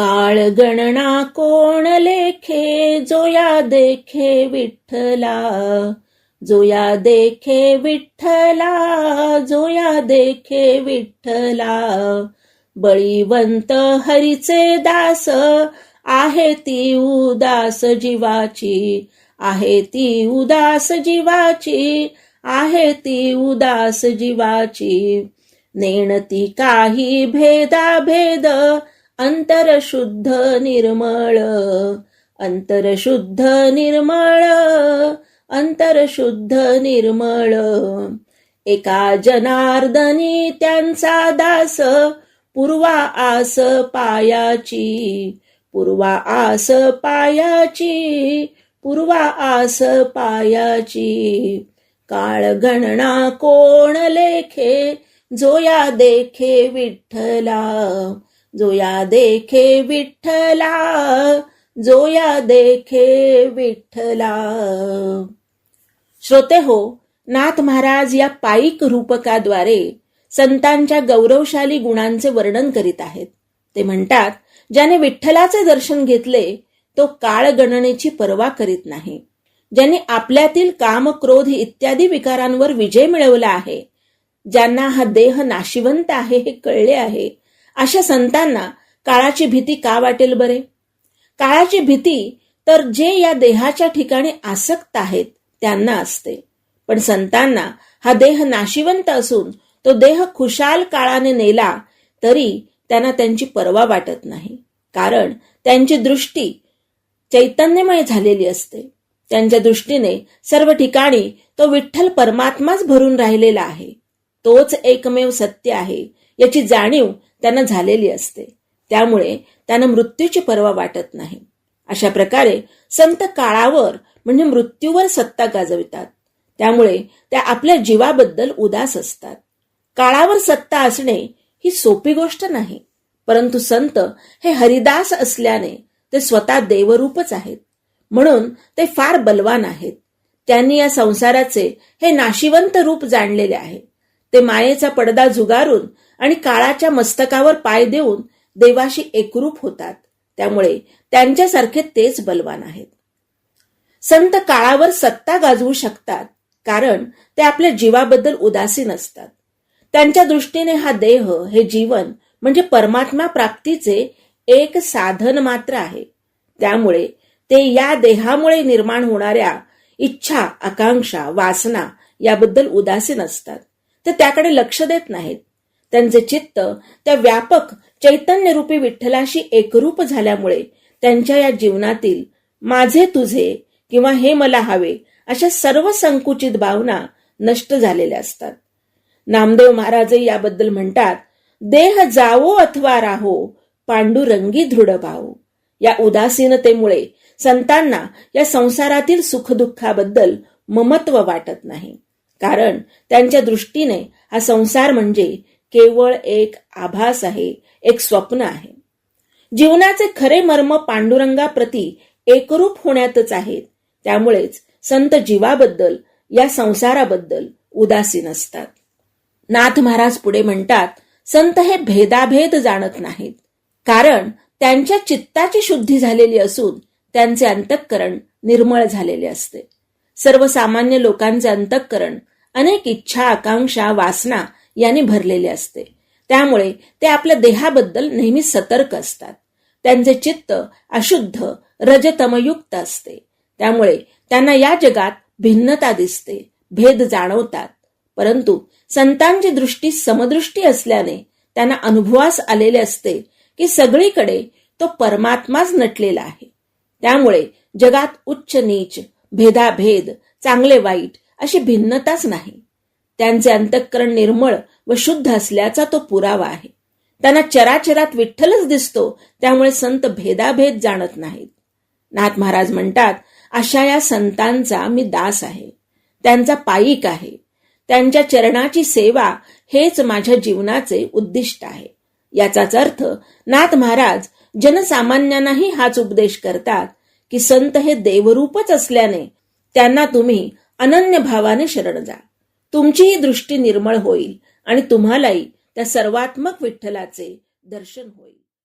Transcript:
काळ गणना कोण लेखे जो या देखे विठ्ठला. जो या देखे विठ्ठला जो या देखे विठ्ठला. बळीवंत हरीचे दास आहे ती उदास जीवाची. आहे ती उदास जीवाची आहे ती उदास जीवाची. नेणती काही भेदा भेद अंतरशुद्ध निर्मळ अंतरशुद्ध निर्मळ अंतरशुद्ध निर्मळ. एका जनार्दनी त्यांचा दास पूर्वा आस पायाची पूर्वा आस पायाची पूर्वा आस पायाची. काळ गणना कोण लेखे जोया देखे विठ्ठला. जोया देखे विठ्ठला जोया देखे विठ्ठला. श्रोते हो नाथ महाराज या पायिक रूपकाद्वारे संतांच्या गौरवशाली गुणांचे वर्णन करीत आहेत. ते म्हणतात ज्याने विठ्ठलाचे दर्शन घेतले तो काळ गणनेची पर्वा करीत नाही. ज्यांनी आपल्यातील काम क्रोध इत्यादी विकारांवर विजय मिळवला आहे. ज्यांना हा देह नाशिवंत आहे हे कळले आहे अशा संतांना काळाची भीती का वाटेल बरे? काळाची भीती तर जे या देहाच्या ठिकाणी आसक्त आहेत त्यांना असते. पण संतांना हा देह नाशिवंत असून तो देह खुशाल काळाने नेला तरी त्यांना त्यांची पर्वा वाटत नाही. कारण त्यांची दृष्टी चैतन्यमय झालेली असते. त्यांच्या दृष्टीने सर्व ठिकाणी तो विठ्ठल परमात्माच भरून राहिलेला आहे. तोच एकमेव सत्य आहे याची जाणीव त्यांना झालेली असते. त्यामुळे त्यांना मृत्यूची पर्वा वाटत नाही. अशा प्रकारे संत काळावर म्हणजे मृत्यूवर सत्ता गाजवितात. त्यामुळे त्या आपल्या जीवाबद्दल उदास असतात. काळावर सत्ता असणे ही सोपी गोष्ट नाही परंतु संत हे हरिदास असल्याने ते स्वतः देवरूपच आहेत. म्हणून ते फार बलवान आहेत. त्यांनी या संसाराचे हे नाशिवंत रूप जाणलेले आहे. ते मायेचा पडदा झुगारून आणि काळाच्या मस्तकावर पाय देऊन देवाशी एकरूप होतात. त्यामुळे त्यांच्यासारखे तेच बलवान आहेत. संत काळावर सत्ता गाजवू शकतात कारण ते आपल्या जीवाबद्दल उदासीन असतात. त्यांच्या दृष्टीने हा देह हे जीवन म्हणजे परमात्मा प्राप्तीचे एक साधन मात्र आहे. त्यामुळे ते या देहामुळे निर्माण होणाऱ्या इच्छा आकांक्षा वासना याबद्दल उदासीन असतात. ते त्याकडे लक्ष देत नाहीत. त्यांचे चित्त त्या व्यापक चैतन्यरूपी विठ्ठलाशी एकरूप झाल्यामुळे त्यांच्या या जीवनातील माझे तुझे किंवा हे मला हवे अशा सर्व संकुचित भावना नष्ट झालेल्या असतात. नामदेव महाराज याबद्दल म्हणतात देह जावो अथवा राहो पांडुरंगी दृढ भाव. या उदासीनतेमुळे संतांना या संसारातील सुखदुःखाबद्दल ममत्व वाटत नाही. कारण त्यांच्या दृष्टीने हा संसार म्हणजे केवळ एक आभास आहे एक स्वप्न आहे. जीवनाचे खरे मर्म पांडुरंगाप्रती एकरूप होण्यातच आहेत. त्यामुळेच संत जीवाबद्दल या संसाराबद्दल उदासीन असतात. नाथ महाराज पुढे म्हणतात संत हे भेदाभेद जाणत नाहीत. कारण त्यांच्या चित्ताची शुद्धी झालेली असून त्यांचे अंतःकरण निर्मळ झालेले असते. सर्वसामान्य लोकांचे अंतःकरण अनेक इच्छा आकांक्षा वासना यांनी भरलेले असते. त्यामुळे ते आपल्या देहाबद्दल नेहमी सतर्क असतात. त्यांचे चित्त अशुद्ध रजतमयुक्त असते. त्यामुळे त्यांना या जगात भिन्नता दिसते भेद जाणवतात. परंतु संतांची दृष्टी समदृष्टी असल्याने त्यांना अनुभवास आलेले असते की सगळीकडे तो परमात्माच नटलेला आहे. त्यामुळे जगात उच्च नीच भेदाभेद चांगले वाईट अशी भिन्नताच नाही. त्यांचे अंतःकरण निर्मळ व शुद्ध असल्याचा तो पुरावा आहे. त्यांना चराचरात विठ्ठलच दिसतो त्यामुळे संत भेदाभेद जाणत नाहीत. नाथ महाराज म्हणतात अशा या संतांचा मी दास आहे. त्यांचा पायिक आहे. त्यांच्या चरणाची सेवा हेच माझ्या जीवनाचे उद्दिष्ट आहे. याचाच अर्थ नाथ महाराज जनसामान्यांनाही हाच उपदेश करतात की संत हे देवरूपच असल्याने त्यांना तुम्ही अनन्य भावाने शरण जा. तुमचीही दृष्टी निर्मळ होईल आणि तुम्हालाही त्या सर्वात्मक विठ्ठलाचे दर्शन होईल.